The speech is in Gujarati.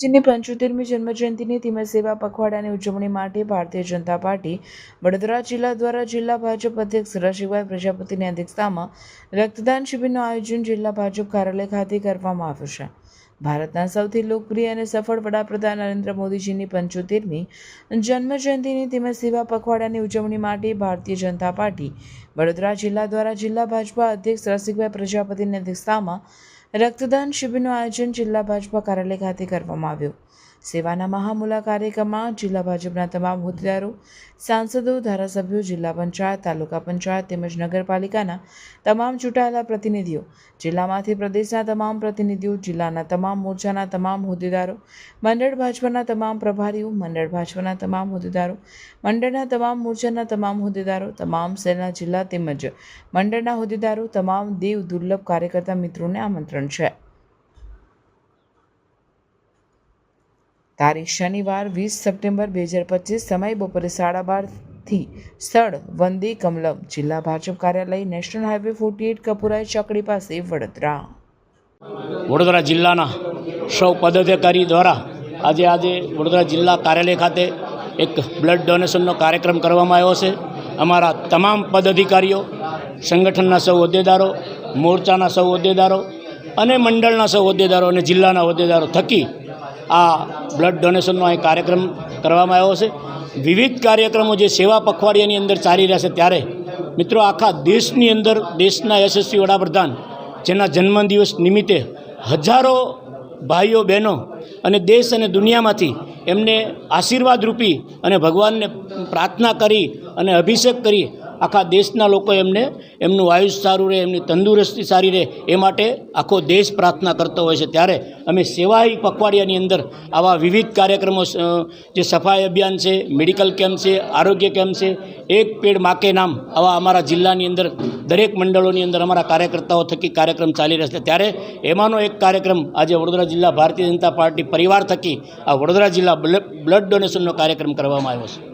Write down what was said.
મોદીજીની પંચોતેરમી જન્મજયંતિની તેમજ સેવા પખવાડાની ઉજવણી માટે ભારતીય જનતા પાર્ટી વડોદરા જિલ્લા દ્વારા જિલ્લા ભાજપ અધ્યક્ષ રસિકભાઈ પ્રજાપતિની અધ્યક્ષતામાં રક્તદાન શિબિરનું આયોજન જિલ્લા ભાજપ કાર્યાલય ખાતે કરવામાં આવ્યું છે. ભારતના સૌથી લોકપ્રિય અને સફળ વડાપ્રધાન નરેન્દ્ર મોદીજીની પંચોતેરમી જન્મજયંતિની તેમજ સેવા પખવાડાની ઉજવણી માટે ભારતીય જનતા પાર્ટી વડોદરા જિલ્લા દ્વારા જિલ્લા ભાજપા અધ્યક્ષ રસિકભાઈ પ્રજાપતિની અધ્યક્ષતામાં રક્તદાન શિબિરનું આયોજન જિલ્લા ભાજપા કાર્યાલય ખાતે કરવામાં આવ્યું. સેવાના મહામુલા કાર્યક્રમમાં જિલ્લા ભાજપના તમામ હોદ્દેદારો, સાંસદો, ધારાસભ્યો, જિલ્લા પંચાયત, તાલુકા પંચાયત તેમજ નગરપાલિકાના તમામ ચૂંટાયેલા પ્રતિનિધિઓ, જિલ્લામાંથી પ્રદેશના તમામ પ્રતિનિધિઓ, જિલ્લાના તમામ મોરચાના તમામ હોદ્દેદારો, મંડળ ભાજપાના તમામ પ્રભારીઓ, મંડળ ભાજપના તમામ હોદ્દેદારો, મંડળના તમામ મોરચાના તમામ હોદ્દેદારો, તમામ સેલના જિલ્લા તેમજ મંડળના હોદ્દેદારો, તમામ દેવ દુર્લભ કાર્યકર્તા મિત્રોને આમંત્રણ છે. તારીખ શનિવાર વીસ સપ્ટેમ્બર બે હજાર પચીસ સમય બપોરે સાડા બારથી સ્થળ વંદી કમલમ જિલ્લા ભાજપ કાર્યાલય national highway forty eight Kapurai ચોકડી પાસે વડોદરા. વડોદરા જિલ્લાના સૌ પદાધિકારી દ્વારા આજે આજે વડોદરા જિલ્લા કાર્યાલય ખાતે એક બ્લડ ડોનેશનનો કાર્યક્રમ કરવામાં આવ્યો છે. અમારા તમામ પદાધિકારીઓ, સંગઠનના સૌ હોદ્દેદારો, મોરચાના સૌ હોદ્દેદારો અને મંડળના સૌ હોદ્દેદારો અને જિલ્લાના હોદ્દેદારો થકી આ બ્લડ ડોનેશનનો અહીં કાર્યક્રમ કરવામાં આવ્યો છે. વિવિધ કાર્યક્રમો જે સેવા પખવાડિયાની અંદર ચાલી રહ્યા છે ત્યારે મિત્રો આખા દેશની અંદર દેશના યશસ્વી વડાપ્રધાન, જેના જન્મદિવસ નિમિત્તે હજારો ભાઈઓ, બહેનો અને દેશ અને દુનિયામાંથી એમને આશીર્વાદરૂપી અને ભગવાનને પ્રાર્થના કરી અને અભિષેક કરી આખા દેશના લોકો એમને, એમનું આયુષ સારું રહે, એમની તંદુરસ્તી સારી રહે, એ માટે આખો દેશ પ્રાર્થના કરતો હોય છે. ત્યારે અમે સેવાઈ પખવાડિયાની અંદર આવા વિવિધ કાર્યક્રમો જે સફાઈ અભિયાન છે, મેડિકલ કેમ્પ છે, આરોગ્ય કેમ્પ છે, એક પેડ માકે નામ આવા અમારા જિલ્લાની અંદર, દરેક મંડળોની અંદર અમારા કાર્યકર્તાઓ થકી કાર્યક્રમ ચાલી રહ્યા છે ત્યારે એમાંનો એક કાર્યક્રમ આજે વડોદરા જિલ્લા ભારતીય જનતા પાર્ટી પરિવાર થકી આ વડોદરા જિલ્લા બ્લડ બ્લડ ડોનેશનનો કાર્યક્રમ કરવામાં આવ્યો છે.